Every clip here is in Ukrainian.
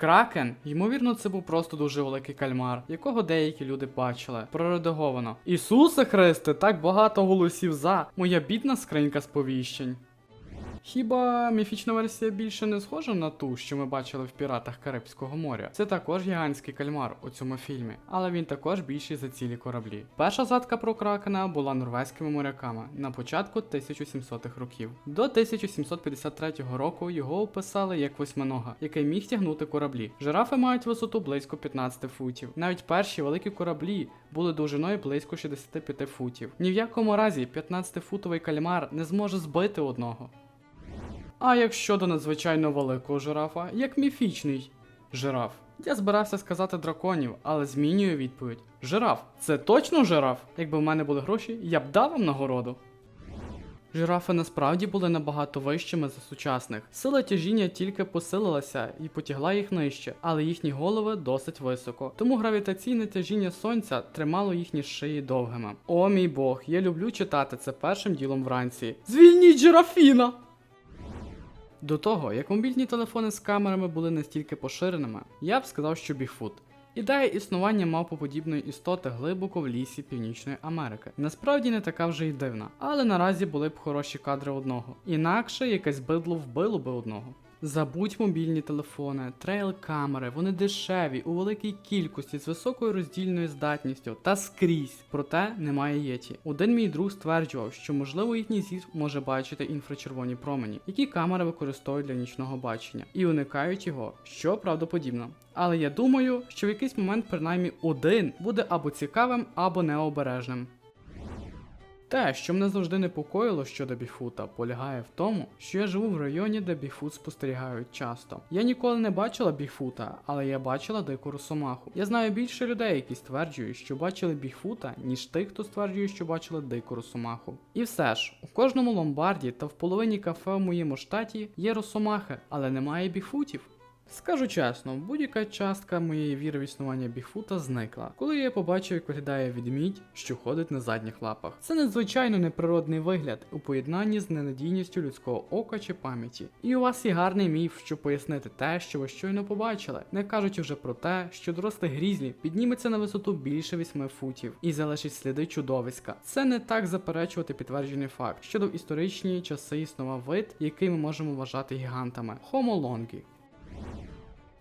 Кракен, ймовірно, це був просто дуже великий кальмар, якого деякі люди бачили. Проредаговано. Ісусе Христе, так багато голосів за. Моя бідна скринька сповіщень. Хіба міфічна версія більше не схожа на ту, що ми бачили в піратах Карибського моря? Це також гігантський кальмар у цьому фільмі, але він також більший за цілі кораблі. Перша згадка про кракена була норвезькими моряками на початку 1700-х років. До 1753 року його описали як восьминога, який міг тягнути кораблі. Жирафи мають висоту близько 15 футів. Навіть перші великі кораблі були довжиною близько 65 футів. Ні в якому разі 15-футовий кальмар не зможе збити одного. А як щодо надзвичайно великого жирафа, як міфічний жираф. Я збирався сказати драконів, але змінюю відповідь. Жираф, це точно жираф? Якби в мене були гроші, я б дав вам нагороду. Жирафи насправді були набагато вищими за сучасних. Сила тяжіння тільки посилилася і потягла їх нижче, але їхні голови досить високо. Тому гравітаційне тяжіння сонця тримало їхні шиї довгими. О мій бог, я люблю читати це першим ділом вранці. Звільніть жирафіна! До того, як мобільні телефони з камерами були настільки поширеними, я б сказав, що Бігфут. Ідея існування мавпоподібної істоти глибоко в лісі Північної Америки. Насправді не така вже й дивна, але наразі були б хороші кадри одного. Інакше якесь бидло вбило би одного. Забудь мобільні телефони, трейл-камери, вони дешеві у великій кількості з високою роздільною здатністю та скрізь, проте немає єті. Один мій друг стверджував, що можливо їхній зір може бачити інфрачервоні промені, які камери використовують для нічного бачення, і уникають його, що правдоподібно. Але я думаю, що в якийсь момент принаймні один буде або цікавим, або необережним. Те, що мене завжди непокоїло щодо Біфута, полягає в тому, що я живу в районі, де Біфут спостерігають часто. Я ніколи не бачила Біфута, але я бачила дику росомаху. Я знаю більше людей, які стверджують, що бачили Біфута, ніж тих, хто стверджує, що бачили дику росомаху. І все ж, у кожному ломбарді та в половині кафе в моєму штаті є росомахи, але немає біфутів. Скажу чесно, будь-яка частка моєї віри в існування Бігфута зникла, коли я побачив, як виглядає відмідь, що ходить на задніх лапах. Це надзвичайно неприродний вигляд у поєднанні з ненадійністю людського ока чи пам'яті. І у вас є гарний міф, щоб пояснити те, що ви щойно побачили, не кажучи вже про те, що дорослий грізлі підніметься на висоту більше 8 футів і залишить сліди чудовиська. Це не так заперечувати підтверджений факт, що в історичні часи існував вид, який ми можемо вважати гігантами longi.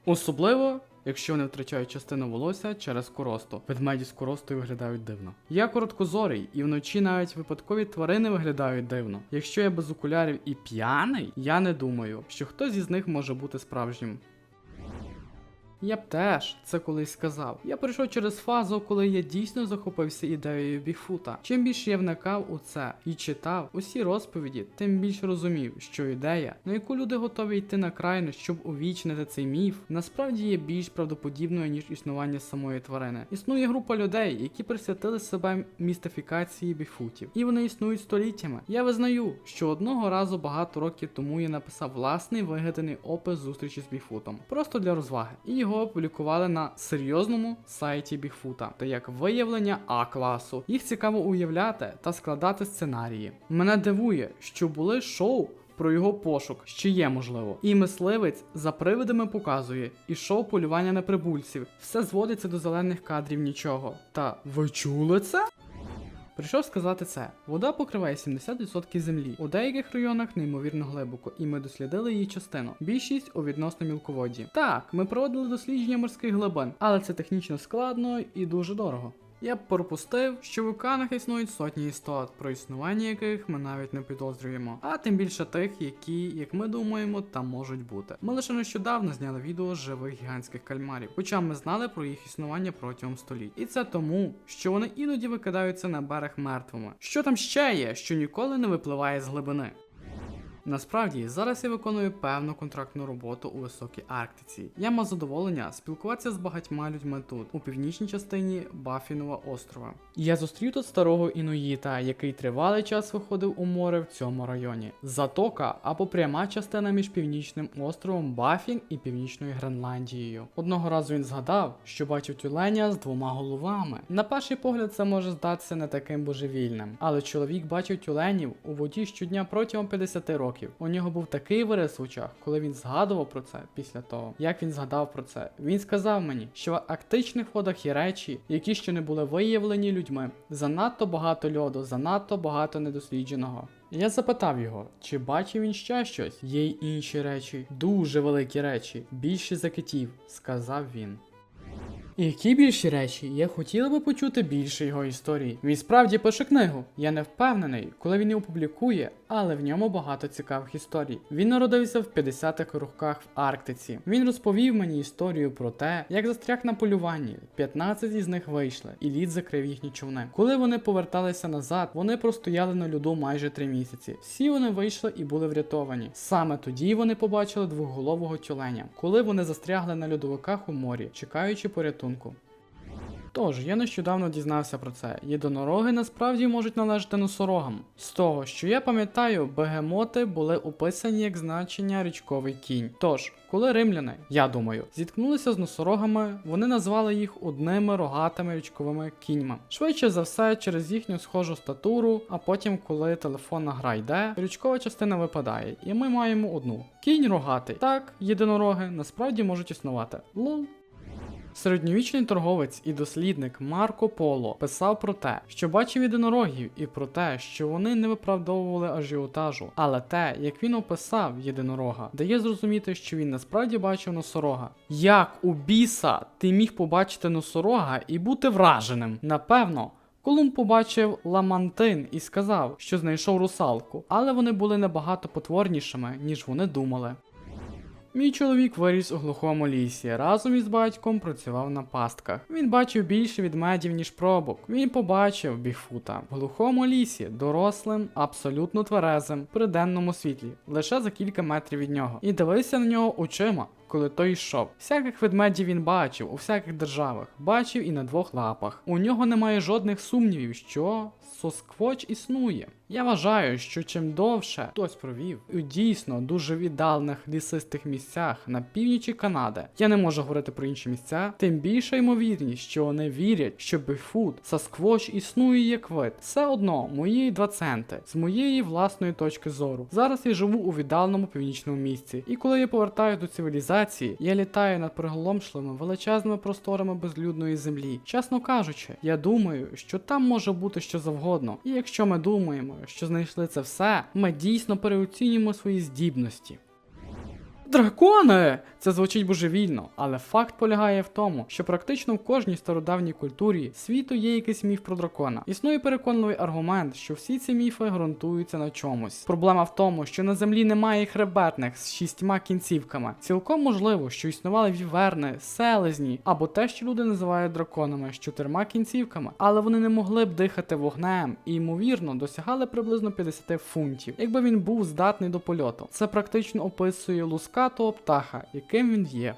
Особливо, якщо вони втрачають частину волосся через коросту. Ведмеді з коростою виглядають дивно. Я короткозорий, і вночі навіть випадкові тварини виглядають дивно. Якщо я без окулярів і п'яний, я не думаю, що хтось із них може бути справжнім. Я б теж це колись сказав. Я пройшов через фазу, коли я дійсно захопився ідеєю Біфута. Чим більше я вникав у це і читав усі розповіді, тим більше розумів, що ідея, на яку люди готові йти на крайну, щоб увічнити цей міф, насправді є більш правдоподібною ніж існування самої тварини. Існує група людей, які присвятили себе містифікації біфутів, і вони існують століттями. Я визнаю, що одного разу багато років тому я написав власний вигаданий опис зустрічі з біфутом, просто для розваги. І його опублікували на серйозному сайті Бігфута, та як виявлення А класу. Їх цікаво уявляти та складати сценарії. Мене дивує, що були шоу. Про його пошук, що є можливо. І мисливець за привидами показує, і шоу полювання на прибульців. Все зводиться до зелених кадрів нічого. Та ви чули це? Прийшов сказати це: вода покриває 70% землі. У деяких районах неймовірно глибоко, і ми дослідили її частину. Більшість у відносно мілководді. Так, ми проводили дослідження морських глибин, але це технічно складно і дуже дорого. Я б пропустив, що в океанах існують сотні істот, про існування яких ми навіть не підозрюємо, а тим більше тих, які, як ми думаємо, там можуть бути. Ми лише нещодавно зняли відео живих гігантських кальмарів, хоча ми знали про їх існування протягом століть. І це тому, що вони іноді викидаються на берег мертвими. Що там ще є, що ніколи не випливає з глибини? Насправді, зараз я виконую певну контрактну роботу у високій Арктиці. Я мав задоволення спілкуватися з багатьма людьми тут, у північній частині Баффінова острова. Я зустрів тут старого інуїта, який тривалий час виходив у море в цьому районі. Затока або пряма частина між північним островом Баффін і північною Гренландією. Одного разу він згадав, що бачив тюленя з двома головами. На перший погляд, це може здатися не таким божевільним, але чоловік бачив тюленів у воді щодня протягом 50 років років. У нього був такий вираз в очах, коли він згадував про це після того, як він згадав про це. Він сказав мені, що в арктичних водах є речі, які ще не були виявлені людьми. Занадто багато льоду, занадто багато недослідженого. Я запитав його, чи бачив він ще щось. Є й інші речі, дуже великі речі, більші за китів, сказав він. Які більші речі? Я хотіла би почути більше його історії. Він справді пише книгу. Я не впевнений, коли він її опублікує, але в ньому багато цікавих історій. Він народився в 50-х роках в Арктиці. Він розповів мені історію про те, як застряг на полюванні. 15 із них вийшли, і лід закрив їхні човни. Коли вони поверталися назад, вони простояли на льоду майже три місяці. Всі вони вийшли і були врятовані. Саме тоді вони побачили двоголового тюленя, коли вони застрягли на льодовиках у морі, чекаючи порятунку. Тож, я нещодавно дізнався про це. Єдинороги насправді можуть належати носорогам. З того, що я пам'ятаю, бегемоти були описані як значення річковий кінь. Тож, коли римляни, я думаю, зіткнулися з носорогами, вони назвали їх одними рогатими річковими кіньми. Швидше за все, через їхню схожу статуру, а потім, коли телефонна гра йде, річкова частина випадає, і ми маємо одну. Кінь рогатий. Так, єдинороги насправді можуть існувати. Лол. Середньовічний торговець і дослідник Марко Поло писав про те, що бачив єдинорогів, і про те, що вони не виправдовували ажіотажу. Але те, як він описав єдинорога, дає зрозуміти, що він насправді бачив носорога. Як у біса ти міг побачити носорога і бути враженим? Напевно. Колумб побачив ламантин і сказав, що знайшов русалку, але вони були набагато потворнішими, ніж вони думали. Мій чоловік виріс у глухому лісі. Разом із батьком працював на пастках. Він бачив більше відмедів, ніж пробок. Він побачив Бігфута в глухому лісі, дорослим, абсолютно тверезим, при денному світлі, лише за кілька метрів від нього, і дивився на нього очима. Коли той йшов, всяких ведмедів він бачив у всяких державах, бачив і на двох лапах. У нього немає жодних сумнівів, що сосквоч існує. Я вважаю, що чим довше хтось провів у дійсно дуже віддалених лісистих місцях на північі Канади, я не можу говорити про інші місця, тим більша ймовірність, що вони вірять, що Бігфут, Сасквоч існує як вид. Все одно мої два центи з моєї власної точки зору. Зараз я живу у віддаленому північному місці, і коли я повертаюся до цивілізації, я літаю над приголомшливими величезними просторами безлюдної землі. Чесно кажучи, я думаю, що там може бути що завгодно. І якщо ми думаємо, що знайшли це все, ми дійсно переоцінюємо свої здібності. Дракони! Це звучить божевільно, але факт полягає в тому, що практично в кожній стародавній культурі світу є якийсь міф про дракона. Існує переконливий аргумент, що всі ці міфи ґрунтуються на чомусь. Проблема в тому, що на землі немає хребетних з шістьма кінцівками. Цілком можливо, що існували віверни, селезні або те, що люди називають драконами з чотирма кінцівками, але вони не могли б дихати вогнем і, ймовірно, досягали приблизно 50 фунтів, якби він був здатний до польоту. Це практично описує лускатого птаха, яким він є.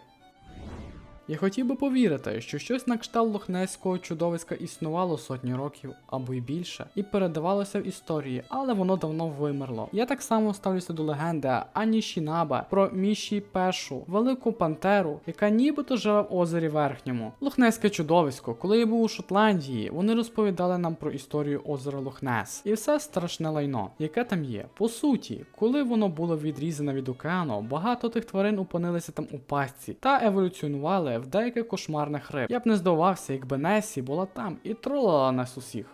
Я хотів би повірити, що щось на кшталт лохнеського чудовиська існувало сотні років або й більше, і передавалося в історії, але воно давно вимерло. Я так само ставлюся до легенди Ані Шінаба про Міші Пешу, велику пантеру, яка нібито живе в озері Верхньому. Лохнеське чудовисько, коли я був у Шотландії, вони розповідали нам про історію озера Лохнес. І все страшне лайно, яке там є. По суті, коли воно було відрізане від океану, багато тих тварин опинилися там у пастці та еволюціонували в деяких кошмарних риб. Я б не здивувався, якби Несі була там і тролила нас усіх.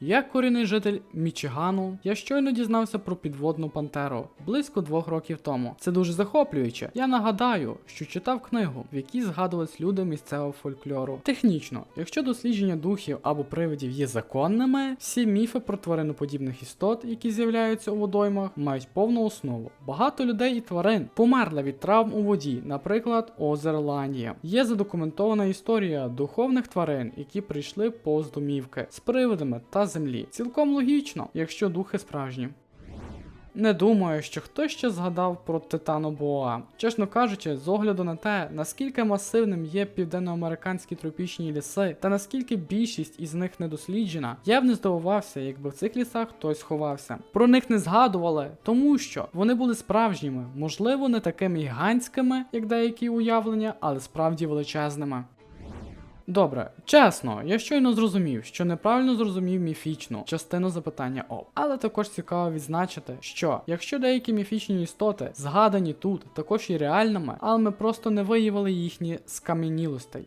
Як корінний житель Мічигану, я щойно дізнався про підводну пантеру близько двох років тому. Це дуже захоплююче. Я нагадаю, що читав книгу, в якій згадувались люди місцевого фольклору. Технічно, якщо дослідження духів або привидів є законними, всі міфи про твариноподібних істот, які з'являються у водоймах, мають повну основу. Багато людей і тварин померли від травм у воді, наприклад, озеро Ланія. Є задокументована історія духовних тварин, які прийшли повз домівки з привидами та землі. Цілком логічно, якщо духи справжні. Не думаю, що хтось ще згадав про Титану Боа. Чесно кажучи, з огляду на те, наскільки масивним є південноамериканські тропічні ліси, та наскільки більшість із них не досліджена, я б не здивувався, якби в цих лісах хтось ховався. Про них не згадували, тому що вони були справжніми, можливо, не такими гігантськими, як деякі уявлення, але справді величезними. Добре, чесно, я щойно зрозумів, що неправильно зрозумів міфічну частину запитання об. Але також цікаво відзначити, що якщо деякі міфічні істоти згадані тут також і реальними, але ми просто не виявили їхні скам'янілостей.